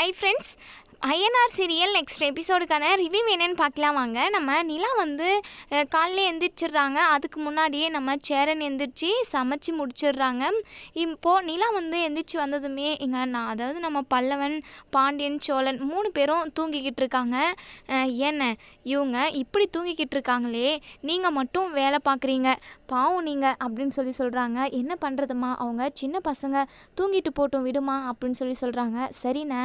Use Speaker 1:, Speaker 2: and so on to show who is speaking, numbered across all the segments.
Speaker 1: Hi friends INR serial next எபிசோடுக்கான review என்னன்னு பார்க்கலாம் வாங்க. நம்ம நிலா வந்து காலையில் காலைல எந்திரிச்சிடுறாங்க. அதுக்கு முன்னாடியே நம்ம சேரன் எந்திரிச்சு சமைச்சு முடிச்சிடுறாங்க. இப்போது நிலா வந்து எந்திரிச்சு வந்ததுமே இங்கே நான் அதாவது நம்ம பல்லவன் பாண்டியன் சோழன் மூணு பேரும் தூங்கிக்கிட்டு இருக்காங்க. ஏன்ன? இவங்க இப்படி தூங்கிக்கிட்டு இருக்காங்களே. நீங்கள் மட்டும் வேலை பார்க்குறீங்க. பாவம் நீங்கள் அப்படின்னு சொல்லி சொல்கிறாங்க என்ன பண்ணுறதுமா அவங்க சின்ன பசங்க தூங்கிட்டு போட்டும் விடுமா? அப்படின்னு சொல்லி சொல்கிறாங்க சரிண்ணே.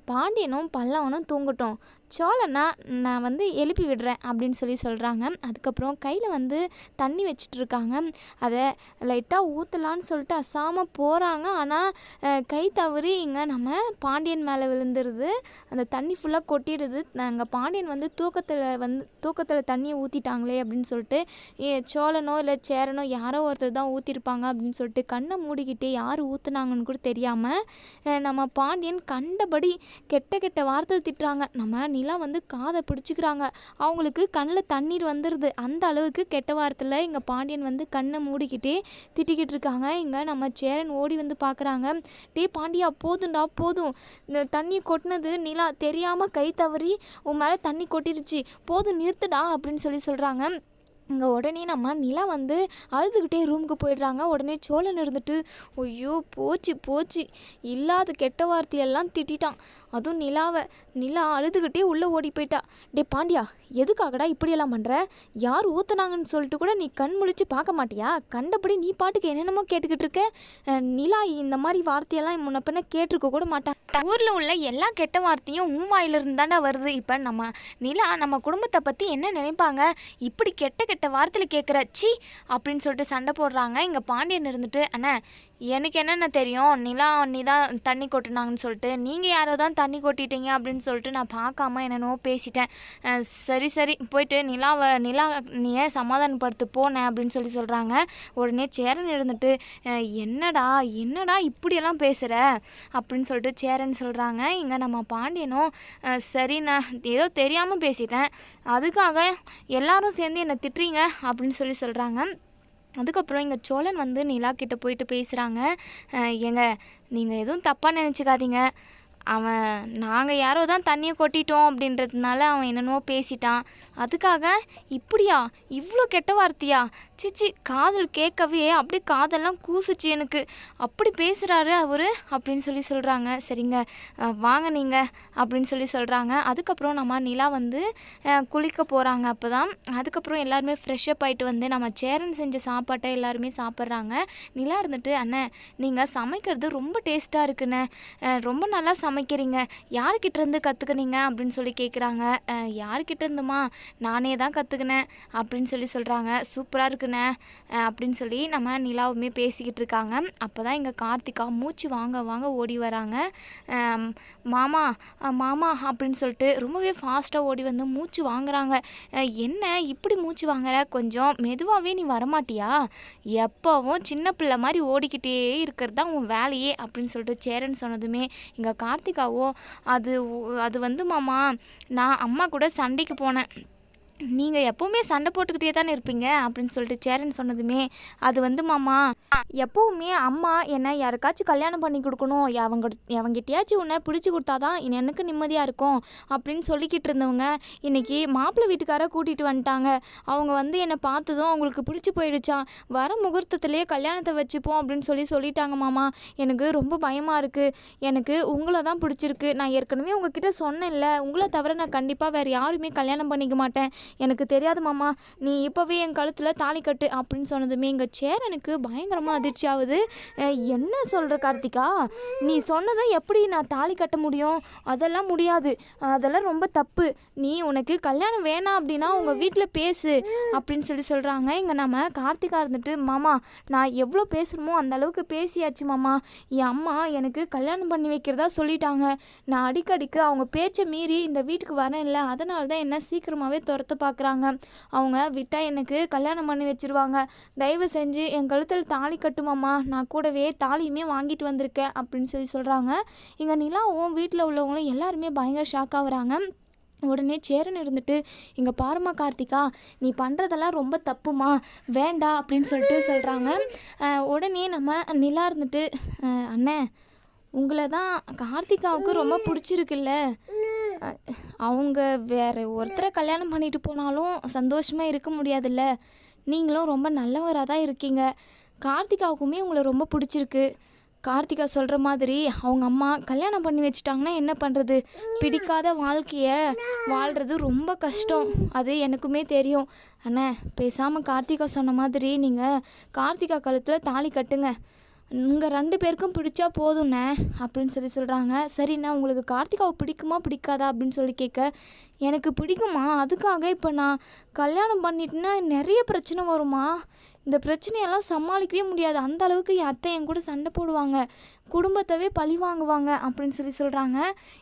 Speaker 1: பாண்டியனும் பல்லவனும் தூங்கட்டும். சோழனா நான் வந்து எழுப்பி விடுறேன் அப்படின்னு சொல்லி சொல்கிறாங்க அதுக்கப்புறம் கையில் வந்து தண்ணி வச்சிட்டு இருக்காங்க அதை லைட்டாக ஊற்றலான்னு சொல்லிட்டு அசாமல் போகிறாங்க ஆனால் கை தவறி இங்கே நம்ம பாண்டியன் மேலே விழுந்துருது. அந்த தண்ணி ஃபுல்லாக கொட்டிடுது. நாங்கள் பாண்டியன் வந்து தூக்கத்தில் வந்து தூக்கத்தில் தண்ணியை ஊற்றிட்டாங்களே அப்படின்னு சொல்லிட்டு ஏ, சோழனோ இல்லை சேரனோ யாரோ ஒருத்தர் தான் ஊற்றிருப்பாங்க அப்படின்னு சொல்லிட்டு கண்ணை மூடிக்கிட்டே யார் ஊற்றுனாங்கன்னு கூட தெரியாமல் நம்ம பாண்டியன் கண்டபடி கெட்ட கெட்ட வார்த்தை திட்டுறாங்க. நம்ம நிலா வந்து காதை பிடிச்சிக்கிறாங்க. அவங்களுக்கு கண்ணில் தண்ணீர் வந்துடுது அந்த அளவுக்கு கெட்ட வார்த்தையில் இங்கே பாண்டியன் வந்து கண்ணை மூடிக்கிட்டே திட்டிக்கிட்டு இருக்காங்க. இங்கே நம்ம சேரன் ஓடி வந்து பார்க்குறாங்க டே பாண்டியா போதும்டா போதும். இந்த தண்ணி கொட்டினது நிலா தெரியாமல் கை தவறி உன் மேலே தண்ணி கொட்டிருச்சு. போதும் நிறுத்துடா அப்படின்னு சொல்லி சொல்கிறாங்க இங்கே உடனே நம்ம நிலா வந்து அழுதுகிட்டே ரூமுக்கு போயிடுறாங்க. உடனே சோழன் இருந்துட்டு ஐயோ போச்சு போச்சு. இல்லாத கெட்ட வார்த்தையெல்லாம் திட்டிட்டான். அதுவும் நிலாவை நிலா அழுதுகிட்டே உள்ளே ஓடி போயிட்டா. டே பாண்டியா எதுக்காகடா இப்படியெல்லாம் பண்ணுற யார் ஊற்றுனாங்கன்னு சொல்லிட்டு கூட நீ கண் முழிச்சு பார்க்க மாட்டியா? கண்டபடி நீ பாட்டுக்கு என்னென்னமோ கேட்டுக்கிட்டு இருக்க? நிலா இந்த மாதிரி வார்த்தையெல்லாம் முன்ன பின்ன கேட்டிருக்க கூட மாட்டான். ஊரில் உள்ள எல்லா கெட்ட வார்த்தையும் உன் வாயிலிருந்து தாண்டா வருது. இப்போ நம்ம நிலா நம்ம குடும்பத்தை பற்றி என்ன நினைப்பாங்க? இப்படி கெட்ட கெட்ட வார்த்தையில் கேட்குற சி அப்படின்னு சொல்லிட்டு சண்டை போடுறாங்க. இங்கே பாண்டியன் இருந்துட்டு அண்ணா எனக்கு என்னென்ன தெரியும்? நிலா நீ தான் தண்ணி கொட்டினாங்கன்னு சொல்லிட்டு. நீங்கள் யாரோ தான் தண்ணி கொட்டிட்டீங்க அப்படின்னு சொல்லிட்டு நான் பார்க்காம என்னென்னவோ பேசிட்டேன். சரி சரி. போயிட்டு நிலாவை நிலா நீ ஏன் சமாதானப்படுத்து போனேன் அப்படின்னு சொல்லி சொல்கிறாங்க உடனே சேரன் இருந்துட்டு என்னடா என்னடா இப்படியெல்லாம் பேசுகிற அப்படின்னு சொல்லிட்டு சேரன் சொல்கிறாங்க இங்கே நம்ம பாண்டியனும் சரி நான் ஏதோ தெரியாமல் பேசிட்டேன். அதுக்காக எல்லாரும் சேர்ந்து என்னை திட்டுறீங்க? அப்படின்னு சொல்லி சொல்கிறாங்க அதுக்கப்புறம் இங்கே சோழன் வந்து நிலா கிட்டே போயிட்டு பேசுகிறாங்க ஏங்க நீங்கள் எதுவும் தப்பாக நினச்சிக்காதீங்க. அவன் நாங்கள் யாரோ தான் தண்ணியை கொட்டிட்டோம் அப்படின்றதுனால அவன் என்னென்னவோ பேசிட்டான். அதுக்காக இப்படியா? இவ்வளோ கெட்ட வார்த்தையா? சிச்சி காதல் கேட்கவே அப்படியே காதெல்லாம் கூசுச்சு எனக்கு. அப்படி பேசுகிறாரு அவர் அப்படின்னு சொல்லி சொல்கிறாங்க சரிங்க வாங்க நீங்கள் அப்படின்னு சொல்லி சொல்கிறாங்க அதுக்கப்புறம் நம்ம நிலா வந்து குளிக்க போகிறாங்க அப்போ தான் அதுக்கப்புறம் எல்லாருமே ஃப்ரெஷ்ஷப் ஆகிட்டு வந்து நம்ம சேரன் செஞ்ச சாப்பாட்டை எல்லாருமே சாப்பிட்றாங்க. நிலா இருந்துட்டு அண்ணன் நீங்கள் சமைக்கிறது ரொம்ப டேஸ்ட்டாக இருக்குண்ணே. ரொம்ப நல்லா சமைக்கிறீங்க? யார்கிட்டேருந்து கற்றுக்குனீங்க அப்படின்னு சொல்லி கேட்குறாங்க யாருக்கிட்ட இருந்துமா நானே தான் கற்றுக்கினேன் அப்படின்னு சொல்லி சொல்கிறாங்க சூப்பராக இருக்குண்ணே. அப்படின்னு சொல்லி நம்ம நிலாவுமே பேசிக்கிட்டு இருக்காங்க. அப்போ தான் இங்கே கார்த்திகா மூச்சு வாங்க வாங்க ஓடி வராங்க. மாமா மாமா அப்படின்னு சொல்லிட்டு ரொம்பவே ஃபாஸ்ட்டாக ஓடி வந்து மூச்சு வாங்குறாங்க. என்ன இப்படி மூச்சு வாங்குற? கொஞ்சம் மெதுவாகவே நீ வரமாட்டியா? எப்போவும் சின்ன பிள்ளை மாதிரி ஓடிக்கிட்டே இருக்கிறது தான் உன் வேலையே அப்படின்னு சொல்லிட்டு சேரன் சொன்னதுமே இங்கே கார்த்திகாவோ அது அது வந்து மாமா நான் அம்மா கூட சண்டைக்கு போனேன். நீங்கள் எப்போவுமே சண்டை போட்டுக்கிட்டே தானே இருப்பீங்க? அப்படின்னு சொல்லிட்டு சேரன் சொன்னதுமே அது வந்து மாமா எப்போவுமே அம்மா என்னை யாருக்காச்சும் கல்யாணம் பண்ணி கொடுக்கணும். அவங்க அவங்ககிட்டயாச்சும் உன்னை பிடிச்சி கொடுத்தாதான் எனக்கு நிம்மதியாக இருக்கும் அப்படின்னு சொல்லிக்கிட்டு இருந்தவங்க இன்னைக்கு மாப்பிள்ளை வீட்டுக்கார கூட்டிகிட்டு வந்துட்டாங்க. அவங்க வந்து என்னை பார்த்ததும் அவங்களுக்கு பிடிச்சி போயிடுச்சான் வர முகூர்த்தத்திலே கல்யாணத்தை வச்சுப்போம் அப்படின்னு சொல்லி சொல்லிட்டாங்க மாமா. எனக்கு ரொம்ப பயமாக இருக்குது எனக்கு உங்களை தான் பிடிச்சிருக்கு. நான் ஏற்கனவே உங்ககிட்ட சொன்னேன்ல உங்களை தவிர நான் கண்டிப்பாக வேறு யாருமே கல்யாணம் பண்ணிக்க மாட்டேன். எனக்கு தெரியாது மாமா. நீ இப்போவே என் கழுத்தில் தாலி கட்டு அப்படின்னு சொன்னதுமே எங்கள் சேரனுக்கு பயங்கரமாக அதிர்ச்சி ஆகுது என்ன சொல்கிற கார்த்திகா? நீ சொன்னதும் எப்படி நான் தாலி கட்ட முடியும்? அதெல்லாம் முடியாது. அதெல்லாம் ரொம்ப தப்பு. நீ உனக்கு கல்யாணம் வேணாம் அப்படின்னா உங்கள் வீட்டில் பேசு அப்படின்னு சொல்லி சொல்கிறாங்க இங்கே நம்ம கார்த்திகா இருந்துட்டு மாமா நான் எவ்வளோ பேசணுமோ அந்த அளவுக்கு பேசியாச்சு மாமா. என் அம்மா எனக்கு கல்யாணம் பண்ணி வைக்கிறதா சொல்லிட்டாங்க. நான் அடிக்கடிக்கு அவங்க பேச்சை மீறி இந்த வீட்டுக்கு வரேன் இல்லை அதனால தான் என்ன சீக்கிரமாகவே துரத்த பார்க்குறாங்க. அவங்க விட்டால் எனக்கு கல்யாணம் பண்ணி வச்சுருவாங்க. தயவு செஞ்சு என் கழுத்தில் தாலி தாலி கட்டுமாம்மா. நான் கூடவே தாலியுமே வாங்கிட்டு வந்திருக்கேன் அப்படின்னு சொல்லி சொல்கிறாங்க இங்கே நிலாவும் வீட்டில் உள்ளவங்களும் எல்லாருமே பயங்கர ஷாக் ஆகுறாங்க உடனே சேரன் இருந்துட்டு இங்கே பாருமா கார்த்திகா நீ பண்ணுறதெல்லாம் ரொம்ப தப்புமா வேண்டாம் அப்படின்னு சொல்லிட்டு சொல்கிறாங்க உடனே நம்ம நிலா இருந்துட்டு அண்ணன் அண்ணே உங்களை தான் கார்த்திகாவுக்கு ரொம்ப பிடிச்சிருக்குல்ல. அவங்க வேறு ஒருத்தரை கல்யாணம் பண்ணிட்டு போனாலும் சந்தோஷமாக இருக்க முடியாதுல்ல. நீங்களும் ரொம்ப நல்லவராக தான் இருக்கீங்க. கார்த்திகாவுக்குமே உங்களை ரொம்ப பிடிச்சிருக்கு. கார்த்திகா சொல்கிற மாதிரி அவங்க அம்மா கல்யாணம் பண்ணி வச்சுட்டாங்கன்னா என்ன பண்ணுறது பிடிக்காத வாழ்க்கையை வாழ்கிறது ரொம்ப கஷ்டம். அது எனக்குமே தெரியும். அண்ணே பேசாமல் கார்த்திகா சொன்ன மாதிரி நீங்கள் கார்த்திகா கழுத்தில் தாலி கட்டுங்க. உங்கள் ரெண்டு பேருக்கும் பிடிச்சா போதும்ண்ணே அப்படின்னு சொல்லி சொல்கிறாங்க சரிண்ணா உங்களுக்கு கார்த்திகாவை பிடிக்குமா பிடிக்காதா அப்படின்னு சொல்லி கேட்க எனக்கு பிடிக்குமா? அதுக்காக இப்போ நான் கல்யாணம் பண்ணிட்டேன்னா நிறைய பிரச்சனை வருமா? இந்த பிரச்சனையெல்லாம் சமாளிக்கவே முடியாது. அந்த அளவுக்கு என் அத்தை என் கூட சண்டை போடுவாங்க. குடும்பத்தவே பழி வாங்குவாங்க அப்படின்னு சொல்லி சொல்கிறாங்க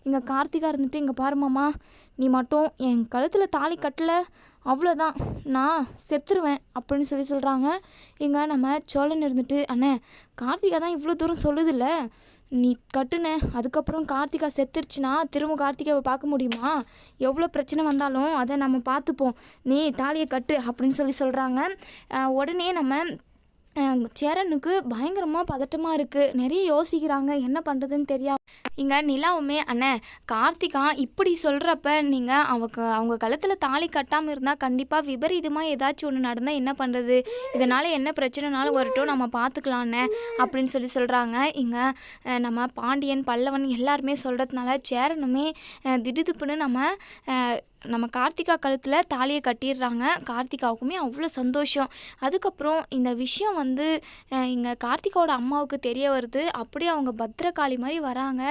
Speaker 1: இங்கே கார்த்திகா இருந்துட்டு இங்கே பாருமாம்மா நீ மட்டும் என் கழுத்தில் தாலி கட்டலை அவ்வளோதான் நான் செத்துருவேன் அப்படின்னு சொல்லி சொல்கிறாங்க இங்கே நம்ம சோழன் இருந்துட்டு அண்ணே கார்த்திகா தான் இவ்வளோ தூரம் சொல்லுதில்ல நீ கட்டுன. அதுக்கப்புறம் கார்த்திகா செத்துருச்சுன்னா திரும்ப கார்த்திகாவை பார்க்க முடியுமா? எவ்வளோ பிரச்சனை வந்தாலும் அதை நம்ம பார்த்துப்போம். நீ தாலியை கட்டு அப்படின்னு சொல்லி சொல்கிறாங்க உடனே நம்ம சேரனுக்கு பயங்கரமாக பதட்டமாக இருக்குது நிறைய யோசிக்கிறாங்க. என்ன பண்ணுறதுன்னு தெரியாம இங்கே நிலாவுமே அண்ணே கார்த்திகா இப்படி சொல்கிறப்ப நீங்கள் அவங்க அவங்க கழுத்தில் தாலி கட்டாமல் இருந்தால் கண்டிப்பாக விபரீதமாக ஏதாச்சும் ஒன்று நடந்தால் என்ன பண்ணுறது இதனால் என்ன பிரச்சனைனாலும் வரட்டும் நம்ம பார்த்துக்கலாம் அப்படின்னு சொல்லி சொல்கிறாங்க இங்கே நம்ம பாண்டியன் பல்லவன் எல்லாருமே சொல்கிறதுனால சேரனுமே திடுதுப்புன்னு திடுதிப்புன்னு நம்ம நம்ம கார்த்திகா கழுத்தில் தாலியை கட்டிடுறாங்க. கார்த்திகாவுக்குமே அவ்வளோ சந்தோஷம். அதுக்கப்புறம் இந்த விஷயம் வந்து இங்கே கார்த்திகாவோட அம்மாவுக்கு தெரிய வருது. அப்படியே அவங்க பத்திரகாளி மாதிரி வராங்க.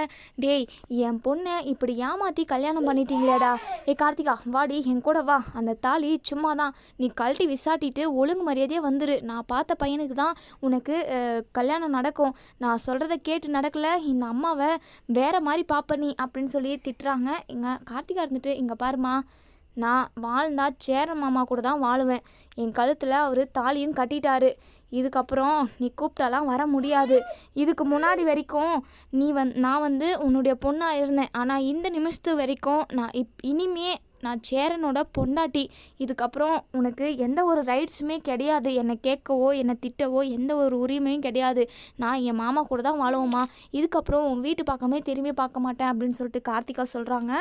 Speaker 1: டேய் என் பொண்ணை இப்படி ஏமாற்றி கல்யாணம் பண்ணிட்டீங்களேடா. ஏ கார்த்திகா வாடி என் கூட வா. அந்த தாலி சும்மா தான் நீ கழட்டி விசாட்டிட்டு ஒழுங்கு மரியாதையே வந்துரு. நான் பார்த்த பையனுக்கு தான் உனக்கு கல்யாணம் நடக்கும். நான் சொல்கிறத கேட்டு நடக்கல. இந்த அம்மாவை வேற மாதிரி பார்ப்ப நீ அப்படின்னு சொல்லி திட்டுறாங்க. இங்கே கார்த்திகா இருந்துட்டு இங்கே பாருமா நான் வாழ்ந்தா சேரன் மாமா கூட தான் வாழுவேன். என் கழுத்தில் அவர் தாலியும் கட்டிட்டாரு. இதுக்கப்புறம் நீ கூப்பிட்டாலாம் வர முடியாது. இதுக்கு முன்னாடி வரைக்கும் நீ வந் நான் வந்து உன்னுடைய பொண்ணாக இருந்தேன். ஆனால் இந்த நிமிஷத்து வரைக்கும் நான் இப் இனிமே நான் சேரனோட பொண்டாட்டி. இதுக்கப்புறம் உனக்கு எந்த ஒரு ரைட்ஸுமே கிடையாது. என்னை கேட்கவோ என்னை திட்டவோ எந்த ஒரு உரிமையும் கிடையாது. நான் என் மாமா கூட தான் வாழுவோமா? இதுக்கப்புறம் உன் வீட்டு பக்கமே திரும்பி பார்க்க மாட்டேன் அப்படின்னு சொல்லிட்டு கார்த்திகா சொல்கிறாங்க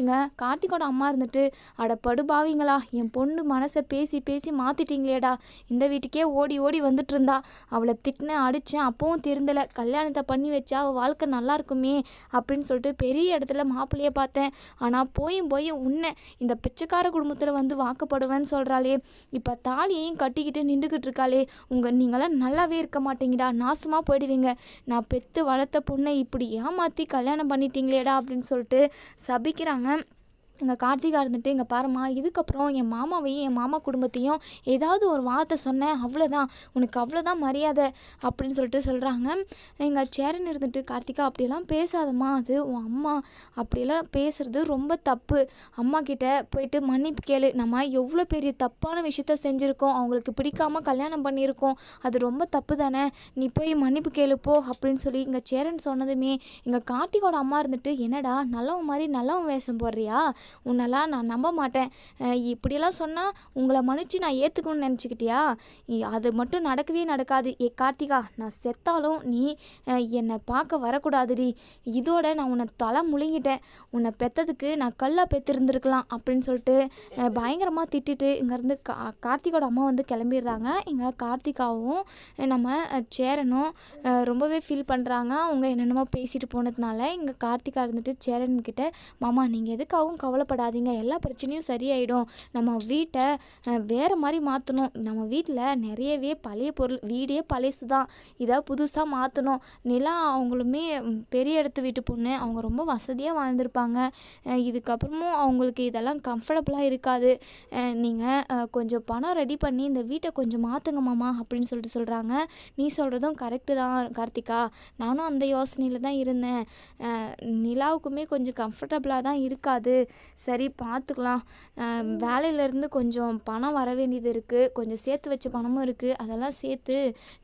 Speaker 1: இங்கே கார்த்திகோட அம்மா இருந்துட்டு அட படுபாவீங்களா என் பொண்ணு மனசை பேசி பேசி மாற்றிட்டீங்களேடா இந்த வீட்டுக்கே ஓடி ஓடி வந்துட்டு இருந்தா. அவளை திட்டினேன் அடித்தேன் அப்பவும் திருந்தலை. கல்யாணத்தை பண்ணி வச்சா அவள் வாழ்க்கை நல்லா இருக்குமே அப்படின்னு சொல்லிட்டு பெரிய இடத்துல மாப்பிள்ளையே பார்த்தேன். ஆனால் போயும் போய் உன்னை இந்த பிச்சைக்கார குடும்பத்தில் வந்து வாக்கப்படுவேன்னு சொல்கிறாளே இப்போ தாலியையும் கட்டிக்கிட்டு நின்றுக்கிட்டு இருக்காளே. உங்கள் நீங்களாம் நல்லாவே இருக்க மாட்டீங்கடா. நாசமாக போயிடுவீங்க. நான் பெற்று வளர்த்த பொண்ணை இப்படி ஏமாற்றி கல்யாணம் பண்ணிட்டீங்களேடா அப்படின்னு சொல்லிட்டு சபிக்கிறாங்க. எங்கள் கார்த்திகா இருந்துட்டு எங்கள் பாரம்மா இதுக்கப்புறம் என் மாமாவையும் என் மாமா குடும்பத்தையும் ஏதாவது ஒரு வார்த்தை சொன்னேன் அவ்வளோதான் உனக்கு அவ்வளோதான் மரியாதை அப்படின்னு சொல்லிட்டு சொல்கிறாங்க எங்கள் சேரன் இருந்துட்டு கார்த்திகா அப்படியெல்லாம் பேசாதம்மா. அது உன் அம்மா. அப்படியெல்லாம் பேசுறது ரொம்ப தப்பு. அம்மா கிட்ட போயிட்டு மன்னிப்பு கேளு. நம்ம எவ்வளோ பெரிய தப்பான விஷயத்த செஞ்சுருக்கோம். அவங்களுக்கு பிடிக்காம கல்யாணம் பண்ணியிருக்கோம். அது ரொம்ப தப்பு தானே. நீ போய் மன்னிப்பு கேளு போ அப்படின்னு சொல்லி இங்கே சேரன் சொன்னதுமே எங்கள் கார்த்திகோட அம்மா இருந்துட்டு என்னடா நல்லவன் மாதிரி நல்லவன் வேஷம் போடுறியா? உன்னெல்லாம் நான் நம்ப மாட்டேன். இப்படியெல்லாம் சொன்னால் உங்களை மன்னிச்சு நான் ஏற்றுக்கணும்னு நினச்சிக்கிட்டியா? அது மட்டும் நடக்கவே நடக்காது. ஏ கார்த்திகா நான் செத்தாலும் நீ என்னை பார்க்க வரக்கூடாதுடி. இதோட நான் உன்னை தலை முழுங்கிட்டேன். உன்னை பெத்ததுக்கு நான் கல்லாக பெற்றிருந்துருக்கலாம் அப்படின்னு சொல்லிட்டு பயங்கரமாக திட்டிட்டு இங்கேருந்து கா கார்த்திகோட அம்மா வந்து கிளம்பிடுறாங்க. இங்கே கார்த்திகாவும் நம்ம சேரனும் ரொம்பவே ஃபீல் பண்ணுறாங்க அவங்க என்னென்னமோ பேசிட்டு போனதுனால இங்கே கார்த்திகா இருந்துட்டு சேரன்கிட்ட மாமா நீங்கள் எதுக்காகவும் கவலைப்படாதீங்க. எல்லா பிரச்சனையும் சரியாயிடும். நம்ம வீட்டை வேறு மாதிரி மாற்றணும் நம்ம வீட்டில் நிறையவே பழைய பொருள் வீடே பழசு தான் இதை புதுசாக மாற்றணும் நிலா அவங்களுமே பெரிய இடத்து வீட்டு பொண்ணு. அவங்க ரொம்ப வசதியாக வாழ்ந்திருப்பாங்க. இதுக்கப்புறமும் அவங்களுக்கு இதெல்லாம் கம்ஃபர்டபுளாக இருக்காது. நீங்கள் கொஞ்சம் பணம் ரெடி பண்ணி இந்த வீட்டை கொஞ்சம் மாற்றுங்க மாமா அப்படின்னு சொல்லிட்டு சொல்கிறாங்க நீ சொல்கிறதும் கரெக்டு தான் கார்த்திகா. நானும் அந்த யோசனையில் தான் இருந்தேன். நிலாவுக்குமே கொஞ்சம் கம்ஃபர்டபுளாக தான் இருக்காது. சரி பார்த்துக்கலாம். வேலையிலேருந்து கொஞ்சம் பணம் வர வேண்டியது இருக்குது கொஞ்சம் சேர்த்து வச்ச பணமும் இருக்குது அதெல்லாம் சேர்த்து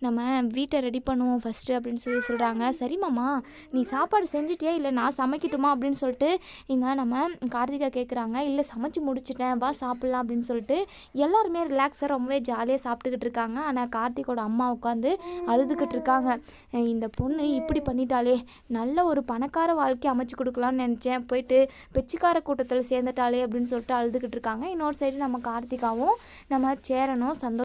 Speaker 1: நம்ம வீட்டை ரெடி பண்ணுவோம் ஃபஸ்ட்டு அப்படின்னு சொல்லி சொல்கிறாங்க சரி மாமா நீ சாப்பாடு செஞ்சிட்டியா? இல்லை நான் சமைக்கட்டுமா? அப்படின்னு சொல்லிட்டு இங்கே நம்ம கார்த்திகா கேட்குறாங்க இல்லை சமைச்சு முடிச்சிட்டேன். வா சாப்பிட்லாம் அப்படின்னு சொல்லிட்டு எல்லாருமே ரிலாக்ஸாக ரொம்பவே ஜாலியாக சாப்பிட்டுக்கிட்டு இருக்காங்க. ஆனால் கார்த்திகோட அம்மா உட்காந்து அழுதுகிட்டு இருக்காங்க. இந்த பொண்ணு இப்படி பண்ணிட்டாலே நல்ல ஒரு பணக்கார வாழ்க்கை சமைச்சு கொடுக்கலான்னு நினச்சேன். போயிட்டு பிச்சைக்கார கூட்டத்தில் சேர்ந்துட்டாலே அப்படின்னு சொல்லிட்டு அழுதுகிட்டு இருக்காங்க. இன்னொரு சைடு நம்ம கார்த்திகாவும் நம்ம சேரனும் சந்தோஷம்